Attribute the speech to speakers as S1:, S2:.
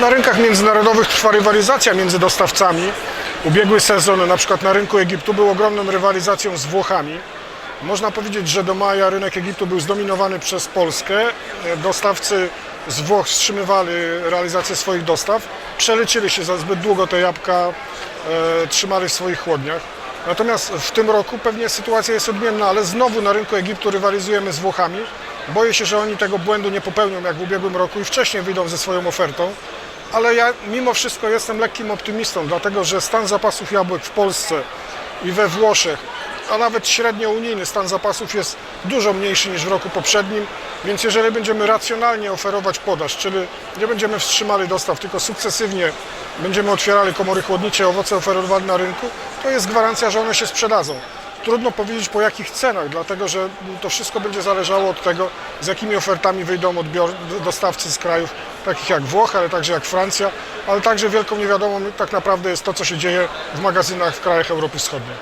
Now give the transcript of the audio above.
S1: Na rynkach międzynarodowych trwa rywalizacja między dostawcami. Ubiegły sezon na przykład na rynku Egiptu był ogromną rywalizacją z Włochami. Można powiedzieć, że do maja rynek Egiptu był zdominowany przez Polskę. Dostawcy z Włoch wstrzymywali realizację swoich dostaw, przeleczyli się za zbyt długo te jabłka, e, trzymali w swoich chłodniach. Natomiast w tym roku pewnie sytuacja jest odmienna, ale znowu na rynku Egiptu rywalizujemy z Włochami. Boję się, że oni tego błędu nie popełnią jak w ubiegłym roku i wcześniej wyjdą ze swoją ofertą. Ale ja mimo wszystko jestem lekkim optymistą, dlatego że stan zapasów jabłek w Polsce i we Włoszech, a nawet średnio unijny stan zapasów jest dużo mniejszy niż w roku poprzednim, więc jeżeli będziemy racjonalnie oferować podaż, czyli nie będziemy wstrzymali dostaw, tylko sukcesywnie będziemy otwierali komory chłodnicze, owoce oferowane na rynku, to jest gwarancja, że one się sprzedadzą. Trudno powiedzieć po jakich cenach, dlatego że to wszystko będzie zależało od tego, z jakimi ofertami wyjdą odbior- dostawcy z krajów takich jak Włochy, ale także jak Francja, ale także wielką niewiadomą tak naprawdę jest to, co się dzieje w magazynach w krajach Europy Wschodniej.